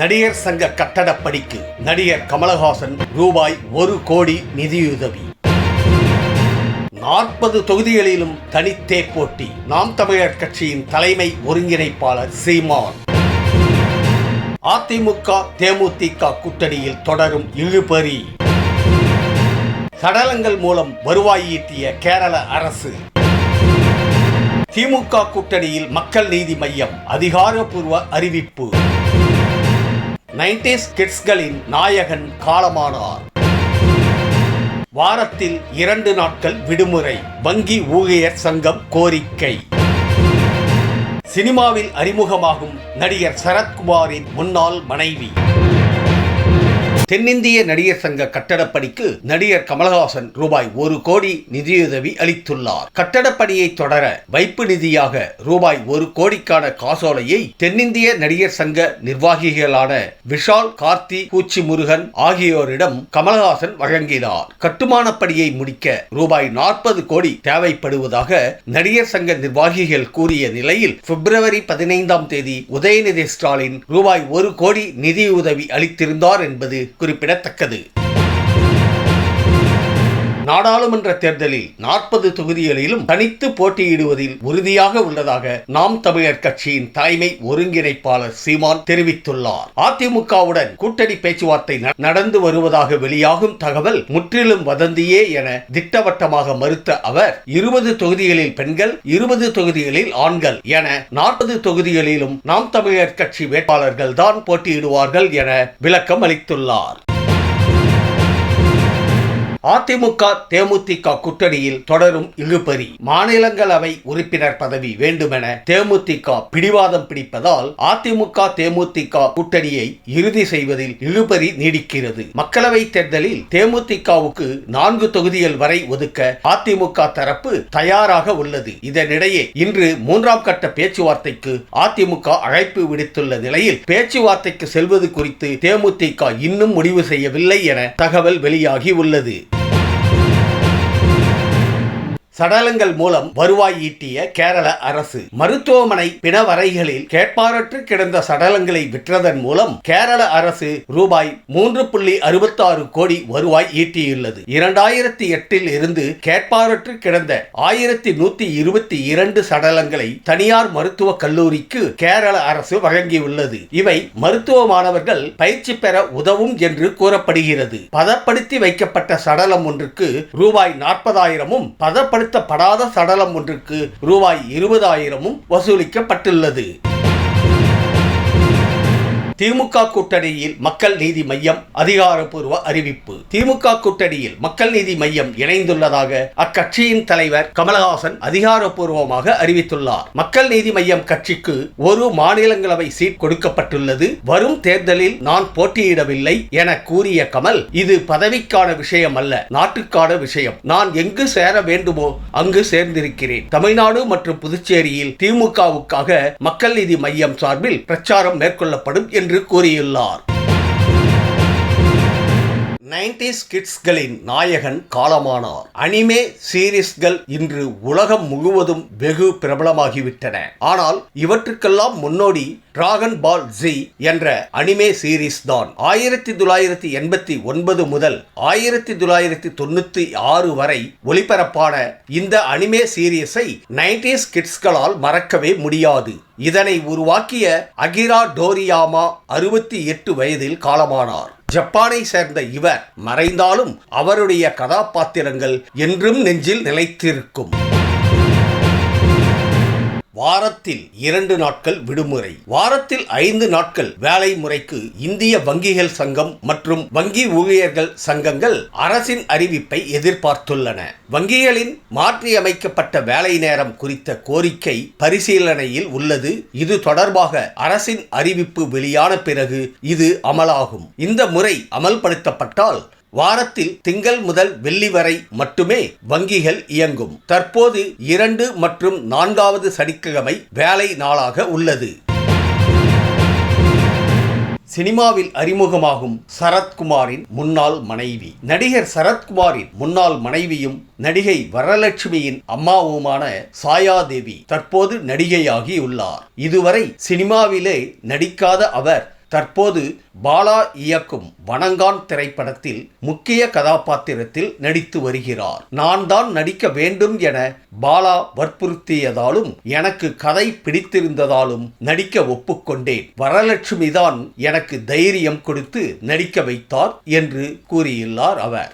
நடிகர் சங்க கட்டடப்படிக்கு நடிகர் கமலஹாசன் ரூபாய் ஒரு கோடி நிதியுதவி. நாற்பது தொகுதிகளிலும் தனித்தே போட்டி. நாம் தமிழர் கட்சியின் தலைமை ஒருங்கிணைப்பாளர் சீமான். அதிமுக தேமுதிக கூட்டணியில் தொடரும் இழுபறி. சடலங்கள் மூலம் வருவாய் ஈட்டிய கேரள அரசு. திமுக கூட்டணியில் மக்கள் நீதி மையம் அதிகாரப்பூர்வ அறிவிப்பு. நைன்டிஸ் கிட்ஸ்களின் நாயகன் காலமானார். வாரத்தில் இரண்டு நாட்கள் விடுமுறை வங்கி ஊழியர் சங்கம் கோரிக்கை. சினிமாவில் அறிமுகமாகும் நடிகர் சரத்குமாரின் முன்னாள் மனைவி. தென்னிந்திய நடிகர் சங்க கட்டடப்பணிக்கு நடிகர் கமலஹாசன் ரூபாய் ஒரு கோடி நிதியுதவி அளித்துள்ளார். கட்டடப்பணியை தொடர வைப்பு நிதியாக ரூபாய் ஒரு கோடிக்கான காசோலையை தென்னிந்திய நடிகர் சங்க நிர்வாகிகளான விஷால் கார்த்தி பூச்சி முருகன் ஆகியோரிடம் கமலஹாசன் வழங்கினார். கட்டுமான பணியை முடிக்க ரூபாய் நாற்பது கோடி தேவைப்படுவதாக நடிகர் சங்க நிர்வாகிகள் கூறிய நிலையில் பிப்ரவரி பதினைந்தாம் தேதி உதயநிதி ஸ்டாலின் ரூபாய் ஒரு கோடி நிதியுதவி அளித்திருந்தார் என்பது குறிப்பிடத்தக்கது. நாடாளுமன்ற தேர்தலில் நாற்பது தொகுதிகளிலும் தனித்து போட்டியிடுவதில் உறுதியாக உள்ளதாக நாம் தமிழர் கட்சியின் தலைமை ஒருங்கிணைப்பாளர் சீமான் தெரிவித்துள்ளார். அதிமுகவுடன் கூட்டணி பேச்சுவார்த்தை ந- நடந்து வருவதாக வெளியாகும் தகவல் முற்றிலும் வதந்தியே என திட்டவட்டமாக மறுத்த அவர் இருபது தொகுதிகளில் பெண்கள் இருபது தொகுதிகளில் ஆண்கள் என நாற்பது தொகுதிகளிலும் நாம் தமிழர் கட்சி வேட்பாளர்கள் தான் போட்டியிடுவார்கள் என விளக்கம் அளித்துள்ளார். அதிமுக தேமுதிக கூட்டணியில் தொடரும் இழுபறி. மாநிலங்களவை உறுப்பினர் பதவி வேண்டுமென தேமுதிக பிடிவாதம் பிடிப்பதால் அதிமுக தேமுதிக கூட்டணியை இறுதி செய்வதில் இழுபறி நீடிக்கிறது. மக்களவை தேர்தலில் தேமுதிகவுக்கு நான்கு தொகுதிகள் வரை ஒதுக்க அதிமுக தரப்பு தயாராக உள்ளது. இதனிடையே இன்று மூன்றாம் கட்ட பேச்சுவார்த்தைக்கு அதிமுக அழைப்பு விடுத்துள்ள நிலையில் பேச்சுவார்த்தைக்கு செல்வது குறித்து தேமுதிக இன்னும் முடிவு செய்யவில்லை என தகவல் வெளியாகி உள்ளது. சடலங்கள் மூலம் வருவாய் ஈட்டிய கேரள அரசு மருத்துவமனை பிணவரைகளில் கேட்பாரற்று கிடந்த சடலங்களை விற்றதன் மூலம் கேரள அரசு ரூபாய் மூன்று புள்ளி அறுபத்தாறு கோடி வருவாய் ஈட்டியுள்ளது. இரண்டாயிரத்தி எட்டில் இருந்து கேட்பாரற்று கிடந்த ஆயிரத்தி நூத்தி இருபத்தி இரண்டு சடலங்களை தனியார் மருத்துவ கல்லூரிக்கு கேரள அரசு வழங்கியுள்ளது. இவை மருத்துவ மாணவர்கள் பயிற்சி பெற உதவும் என்று கூறப்படுகிறது. பதப்படுத்தி வைக்கப்பட்ட சடலம் ஒன்றுக்கு ரூபாய் நாற்பதாயிரமும் பதப்படுத்தி பயன்படுத்தப்படாத சடலம் ஒன்றுக்கு ரூபாய் இருபதாயிரமும் வசூலிக்கப்பட்டுள்ளது. திமுக கூட்டணியில் மக்கள் நீதி மையம் அதிகாரப்பூர்வ அறிவிப்பு. திமுக கூட்டணியில் மக்கள் நீதி மையம் இணைந்துள்ளதாக அக்கட்சியின் தலைவர் கமலஹாசன் அதிகாரப்பூர்வமாக அறிவித்துள்ளார். மக்கள் நீதி மையம் கட்சிக்கு ஒரு மாநிலங்களவை சீட் கொடுக்கப்பட்டுள்ளது. வரும் தேர்தலில் நான் போட்டியிடவில்லை என கூறிய கமல் இது பதவிக்கான விஷயம் அல்ல நாட்டுக்கான விஷயம். நான் எங்கு சேர வேண்டுமோ அங்கு சேர்ந்திருக்கிறேன். தமிழ்நாடு மற்றும் புதுச்சேரியில் திமுகவுக்காக மக்கள் நீதி மையம் சார்பில் பிரச்சாரம் மேற்கொள்ளப்படும் என்று என்று கூறியுள்ளார். நைன்டிஸ் கிட்ஸ்களின் நாயகன் காலமானார். அனிமே சீரிஸ்கள் இன்று உலகம் முழுவதும் வெகு பிரபலமாகிவிட்டன. ஆனால் இவற்றுக்கெல்லாம் முன்னோடி டிராகன் பால் ஜி என்ற அனிமே சீரிஸ் தான். ஆயிரத்தி தொள்ளாயிரத்தி எண்பத்தி ஒன்பது முதல் ஆயிரத்தி தொள்ளாயிரத்தி தொண்ணூத்தி ஆறு வரை ஒளிபரப்பான இந்த அனிமே சீரியஸை நைன்டிஸ் கிட்ஸ்களால் மறக்கவே முடியாது. இதனை உருவாக்கிய அகிரா டோரியாமா அறுபத்தி எட்டு வயதில் காலமானார். ஜப்பானை சேர்ந்த இவர் மறைந்தாலும் அவருடைய கதாபாத்திரங்கள் என்றும் நெஞ்சில் நிலைத்திருக்கும். வாரத்தில் இரண்டு நாட்கள் விடுமுறை. வாரத்தில் ஐந்து நாட்கள் வேலை முறைக்கு இந்திய வங்கிகள் சங்கம் மற்றும் வங்கி ஊழியர்கள் சங்கங்கள் அரசின் அறிவிப்பை எதிர்பார்த்துள்ளன. வங்கிகளின் மாற்றியமைக்கப்பட்ட வேலை நேரம் குறித்த கோரிக்கை பரிசீலனையில் உள்ளது. இது தொடர்பாக அரசின் அறிவிப்பு வெளியான பிறகு இது அமலாகும். இந்த முறை அமல்படுத்தப்பட்டால் வாரத்தில் திங்கள் முதல் வெள்ளி வரை மட்டுமே வங்கிகள் இயங்கும். தற்போது இரண்டு மற்றும் நான்காவது சனிக்கிழமை வேலை நாளாக உள்ளது. சினிமாவில் அறிமுகமாகும் சரத்குமாரின் முன்னாள் மனைவி. நடிகர் சரத்குமாரின் முன்னாள் மனைவியும் நடிகை வரலட்சுமியின் அம்மாவுமான சாயாதேவி தற்போது நடிகையாகி உள்ளார். இதுவரை சினிமாவிலே நடிக்காத அவர் தற்போது பாலா இயக்கும் வணங்கான் திரைப்படத்தில் முக்கிய கதாபாத்திரத்தில் நடித்து வருகிறார். நான் தான் நடிக்க வேண்டும் என பாலா வற்புறுத்தியதாலும் எனக்கு கதை பிடித்திருந்ததாலும் நடிக்க ஒப்புக்கொண்டேன். வரலட்சுமி தான் எனக்கு தைரியம் கொடுத்து நடிக்க வைத்தார் என்று கூறியுள்ளார் அவர்.